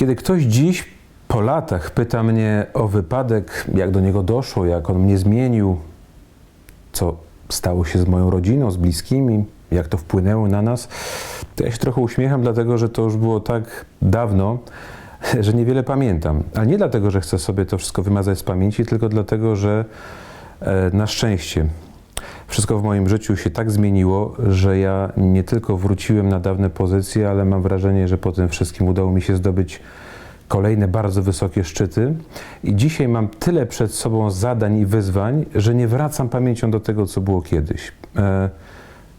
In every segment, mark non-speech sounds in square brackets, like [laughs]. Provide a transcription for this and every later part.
Kiedy ktoś dziś po latach pyta mnie o wypadek, jak do niego doszło, jak on mnie zmienił, co stało się z moją rodziną, z bliskimi, jak to wpłynęło na nas, to ja się trochę uśmiecham, dlatego że to już było tak dawno, [laughs] że niewiele pamiętam. Ale nie dlatego, że chcę sobie to wszystko wymazać z pamięci, tylko dlatego, że e, na szczęście wszystko w moim życiu się tak zmieniło, że ja nie tylko wróciłem na dawne pozycje, ale mam wrażenie, że po tym wszystkim udało mi się zdobyć kolejne bardzo wysokie szczyty. I dzisiaj mam tyle przed sobą zadań i wyzwań, że nie wracam pamięcią do tego, co było kiedyś. E,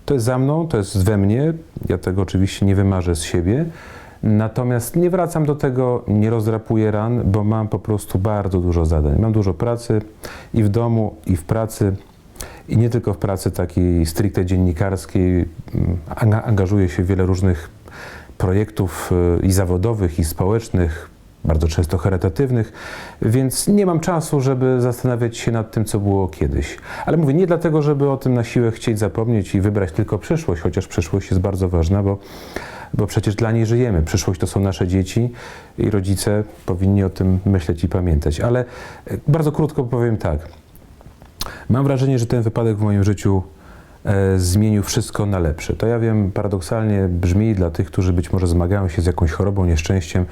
To jest za mną, to jest we mnie. Ja tego oczywiście nie wymarzę z siebie. Natomiast nie wracam do tego, nie rozdrapuję ran, bo mam po prostu bardzo dużo zadań. Mam dużo pracy i w domu, i w pracy. I nie tylko w pracy takiej stricte dziennikarskiej. Mm, anga- Angażuję się w wiele różnych projektów y, i zawodowych, i społecznych, bardzo często charytatywnych, więc nie mam czasu, żeby zastanawiać się nad tym, co było kiedyś. Ale mówię, nie dlatego, żeby o tym na siłę chcieć zapomnieć i wybrać tylko przyszłość, chociaż przyszłość jest bardzo ważna, bo, bo przecież dla niej żyjemy. Przyszłość to są nasze dzieci i rodzice powinni o tym myśleć i pamiętać. Ale y, bardzo krótko powiem tak. Mam wrażenie, że ten wypadek w moim życiu e, zmienił wszystko na lepsze. To ja wiem, paradoksalnie brzmi dla tych, którzy być może zmagają się z jakąś chorobą, nieszczęściem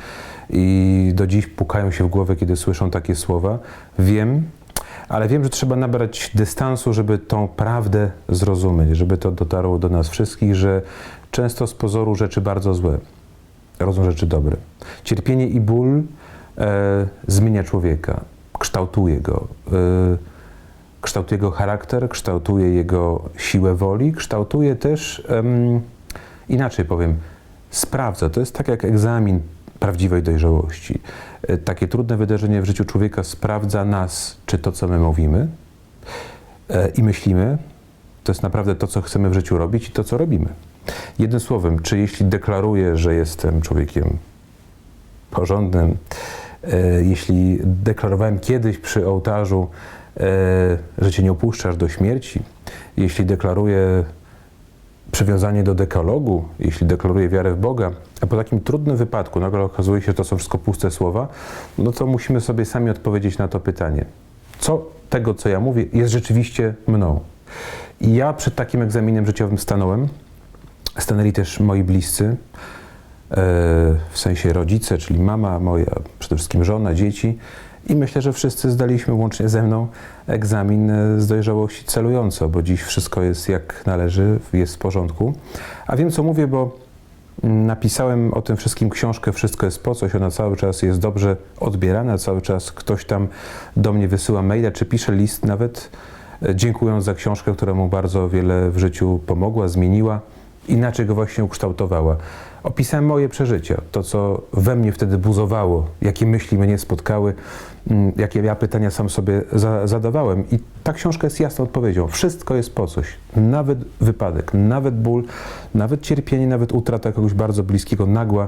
i do dziś pukają się w głowę, kiedy słyszą takie słowa. Wiem, ale wiem, że trzeba nabrać dystansu, żeby tą prawdę zrozumieć, żeby to dotarło do nas wszystkich, że często z pozoru rzeczy bardzo złe rodzą rzeczy dobre. Cierpienie i ból e, zmienia człowieka, kształtuje go. E, kształtuje jego charakter, kształtuje jego siłę woli, kształtuje też, em, inaczej powiem, sprawdza. To jest tak jak egzamin prawdziwej dojrzałości. E, Takie trudne wydarzenie w życiu człowieka sprawdza nas, czy to, co my mówimy e, i myślimy, to jest naprawdę to, co chcemy w życiu robić i to, co robimy. Jednym słowem, czy jeśli deklaruję, że jestem człowiekiem porządnym, e, jeśli deklarowałem kiedyś przy ołtarzu, że Cię nie opuszczasz do śmierci, jeśli deklaruję przywiązanie do dekalogu, jeśli deklaruję wiarę w Boga, a po takim trudnym wypadku nagle okazuje się, że to są wszystko puste słowa, no to musimy sobie sami odpowiedzieć na to pytanie. Co tego, co ja mówię, jest rzeczywiście mną? I ja przed takim egzaminem życiowym stanąłem, stanęli też moi bliscy, e, w sensie rodzice, czyli mama moja, przede wszystkim żona, dzieci. I myślę, że wszyscy zdaliśmy łącznie ze mną egzamin z dojrzałości celująco, bo dziś wszystko jest jak należy, jest w porządku. A wiem, co mówię, bo napisałem o tym wszystkim książkę Wszystko jest po coś. Ona cały czas jest dobrze odbierana, cały czas ktoś tam do mnie wysyła maile, czy pisze list nawet, e, dziękując za książkę, która mu bardzo wiele w życiu pomogła, zmieniła inaczej go właśnie ukształtowała. Opisałem moje przeżycia, to co we mnie wtedy buzowało, jakie myśli mnie spotkały, mm, jakie ja pytania sam sobie za, zadawałem. I ta książka jest jasną odpowiedzią. Wszystko jest po coś. Nawet wypadek, nawet ból, nawet cierpienie, nawet utrata kogoś bardzo bliskiego, nagła.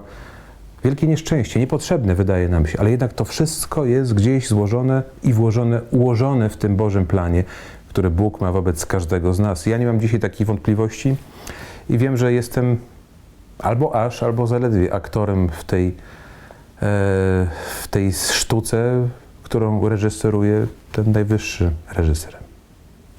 Wielkie nieszczęście, niepotrzebne wydaje nam się, ale jednak to wszystko jest gdzieś złożone i włożone, ułożone w tym Bożym planie, który Bóg ma wobec każdego z nas. Ja nie mam dzisiaj takiej wątpliwości i wiem, że jestem albo aż, albo zaledwie aktorem w tej, e, w tej sztuce, którą reżyseruje ten najwyższy reżyser.